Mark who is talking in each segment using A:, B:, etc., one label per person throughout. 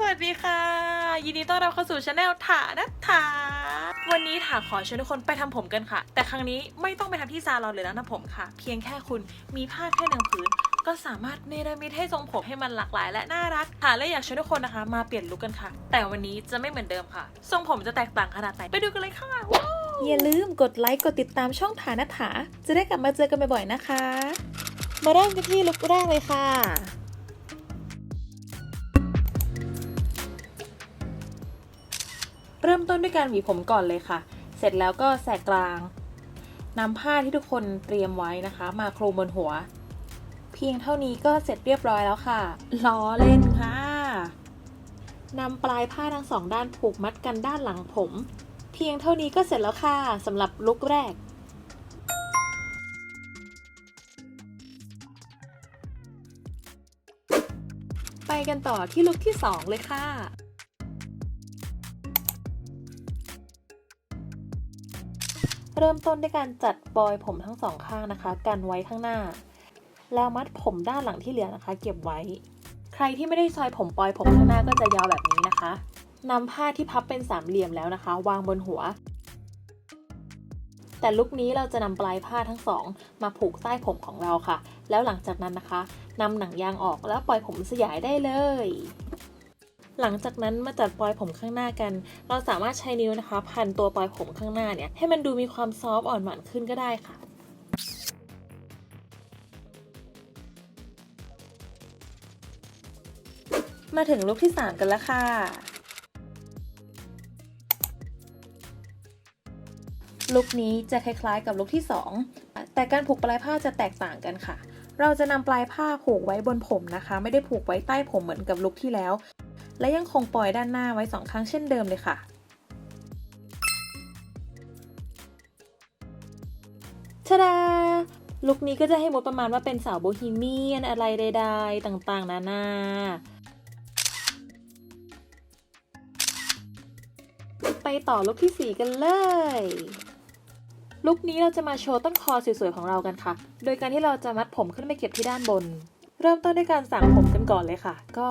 A: สวัสดีค่ะ ยินดีต้อนรับเข้าสู่ช anel ถานัทถาวันนี้ถาขอชวนทุกคนไปทำผมกันค่ะ แต่ครั้งนี้ไม่ต้องไปทำที่ซาลอนเลยแล้วนะผมค่ะ เพียงแค่คุณมีผ้าแค่หนึ่งผืนก็สามารถเนรมิตให้ทรงผมให้มันหลากหลาย และน่ารักค่ะและอยากชวนทุกคนนะคะ มาเปลี่ยนลุคกันค่ะ แต่วันนี้จะไม่เหมือนเดิมค่ะ ทรงผมจะแตกต่างขนาดไหนไปดูกันเลยค่ะ
B: อย่าลืมกดไลค์กดติดตามช่องฐานัฐาจะได้กลับมาเจอกันบ่อยๆนะคะ มาเริ่มกันที่ลุคแรกเลยค่ะ
A: เริ่มต้นด้วยการหวีผมก่อนเลยค่ะ เสร็จแล้วก็แสกกลางนำผ้าที่ทุกคนเตรียมไว้นะคะ มาคลุมบนหัว เพียงเท่านี้ก็เสร็จเรียบร้อยแล้วค่ะล้อเล่นค่ะนำปลายผ้าทั้งสองด้านผูกมัดกันด้านหลังผม เพียงเท่านี้ก็เสร็จแล้วค่ะสำหรับลุคแรกไปกันต่อที่ลุคที่ 2 เลยค่ะ เริ่มต้นด้วยการจัดปลอยผมทั้งสองข้างนะคะ กันไว้ข้างหน้า แล้วมัดผมด้านหลังที่เหลือนะคะ เก็บไว้ ใครที่ไม่ได้ซอยผมปลอยผมข้างหน้าก็จะยาวแบบนี้นะคะนำผ้าที่พับเป็นสามเหลี่ยมแล้วนะคะ วางบนหัว แต่ลุคนี้เราจะนำปลายผ้าทั้งสอง มาผูกใต้ผมของเราค่ะ แล้วหลังจากนั้นนะคะนำหนังยางออกแล้วปล่อยผมสยายได้เลย หลังจากนั้นมาจัดปลอยผมข้างหน้ากัน เราสามารถใช้นิ้วนะคะ พันตัวปลอยผมข้างหน้าเนี่ยให้มันดูมีความซอฟต์อ่อนหวานขึ้นก็ได้ค่ะมาถึงลุคที่ 3 กันแล้วค่ะลุคนี้จะคล้ายๆกับลุคที่ 2 แต่การผูกปลายผ้าจะแตกต่างกันค่ะ เราจะนำปลายผ้าผูกไว้บนผมนะคะ ไม่ได้ผูกไว้ใต้ผมเหมือนกับลุคที่แล้ว และยังคงปล่อยด้านหน้าไว้สองครั้งเช่นเดิมเลยค่ะ ชดา ลุคนี้ก็จะให้มดประมาณว่าเป็นสาวโบฮีเมียนอะไรใดๆ ต่างๆ นานาไปต่อลุคที่ 4 กันเลยลุคนี้เราจะมาโชว์ต้นคอสวยๆของเรากันค่ะ โดยการที่เราจะมัดผมขึ้นไปเก็บที่ด้านบน เริ่มต้นด้วยการสั่งผมกันก่อนเลยค่ะ ก็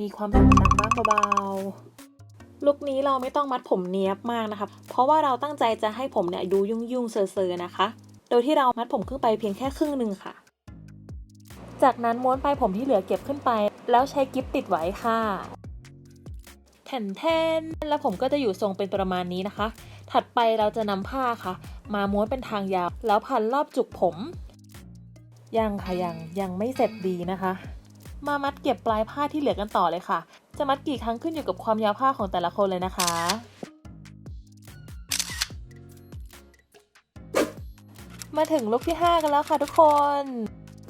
A: มีความสั่นหนักบ้าง เบาๆ ลุคนี้เราไม่ต้องมัดผมเนี้ยบมากนะคะ เพราะว่าเราตั้งใจจะให้ผมเนี่ยดูยุ่งๆเซอร์ๆนะคะ โดยที่เรามัดผมขึ้นไปเพียงแค่ครึ่งหนึ่งค่ะ จากนั้นม้วนปลายผมที่เหลือเก็บขึ้นไป แล้วใช้กิฟติดไว้ค่ะแทนแทนแล้วผมก็จะอยู่ทรงเป็นประมาณนี้นะคะ ถัดไปเราจะนำผ้าค่ะ มาม้วนเป็นทางยาว แล้วพันรอบจุกผม ยังค่ะยังยังไม่เสร็จดีนะคะ มามัดเก็บปลายผ้าที่เหลือกันต่อเลยค่ะ จะมัดกี่ครั้งขึ้นอยู่กับความยาวผ้าของแต่ละคนเลยนะคะ มาถึงลุคที่ 5 กันแล้วค่ะทุกคน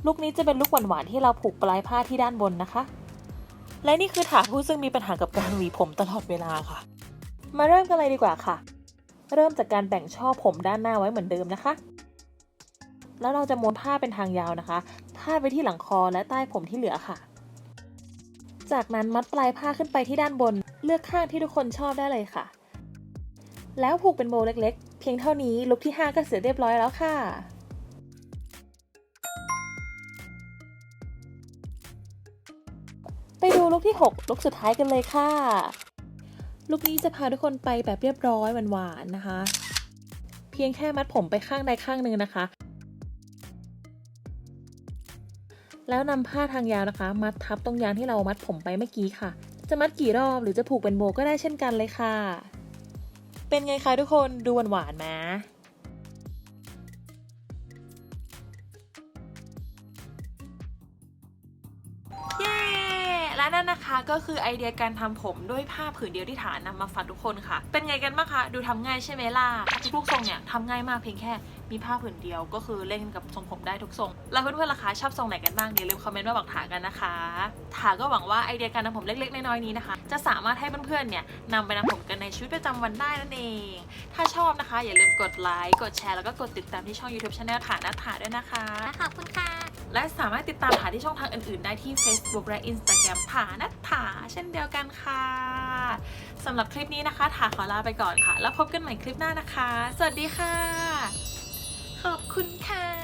A: ลุคนี้จะเป็นลุคหวานๆที่เราผูกปลายผ้าที่ด้านบนนะคะ และนี่คือถาผู้ซึ่งมีปัญหากับการหวีผมตลอดเวลาค่ะ มาเริ่มกันเลยดีกว่าค่ะ เริ่มจากการแบ่งช่อผมด้านหน้าไว้เหมือนเดิมนะคะ แล้วเราจะม้วนผ้าเป็นทางยาวนะคะพาดไปที่หลังคอและใต้ผมที่เหลือค่ะ จากนั้นมัดปลายผ้าขึ้นไปที่ด้านบน เลือกข้างที่ทุกคนชอบได้เลยค่ะ แล้วผูกเป็นโบเล็กๆ เพียงเท่านี้ลุคที่ 5 ก็เสร็จเรียบร้อยแล้วค่ะไปดูลุคที่ 6 ลุคสุดท้ายกันเลยค่ะ ลุคนี้จะพาทุกคนไปแบบเรียบร้อยหวานๆนะคะ เพียงแค่มัดผมไปข้างใดข้างหนึ่งนะคะ แล้วนำผ้าทางยาวนะคะ มัดทับตรงยางที่เรามัดผมไปเมื่อกี้ค่ะ จะมัดกี่รอบหรือจะผูกเป็นโบก็ได้เช่นกันเลยค่ะ เป็นไงคะทุกคนดูหวานๆไหม นั่นนะคะก็คือไอเดียการทำผมด้วยผ้าผืนเดียวที่ฐานนำมาฝากทุกคนค่ะ เป็นไงกันบ้างคะ ดูทำง่ายใช่ไหมล่ะ ทุกทรงเนี่ยทำง่ายมากเพียงแค่มีผ้าผืนเดียวก็คือเล่นกับทรงผมได้ทุกทรง แล้วเพื่อนๆล่ะคะชอบทรงไหนกันบ้างอย่าลืมคอมเมนต์มาบอกถากันนะคะถาก็หวังว่าไอเดียการทำผมเล็กๆ น้อยๆนี้นะคะ จะสามารถให้เพื่อนๆเนี่ยนำไปนำผมกันในชีวิตประจำวันได้นั่นเอง ถ้าชอบนะคะ อย่าลืมกดไลค์กดแชร์แล้วก็กดติดตามที่ช่อง YouTube Channel ฐานะถาด้วยนะคะ
C: ขอบคุณค่ะ
A: และสามารถติดตามถาที่ช่องทางอื่นๆ ได้ที่ Facebook และ Instagram ถานัทถาเช่นเดียวกันค่ะสำหรับคลิปนี้นะคะถาขอลาไปก่อนค่ะ แล้วพบกันใหม่คลิปหน้านะคะ สวัสดีค่ะ ขอบคุณค่ะ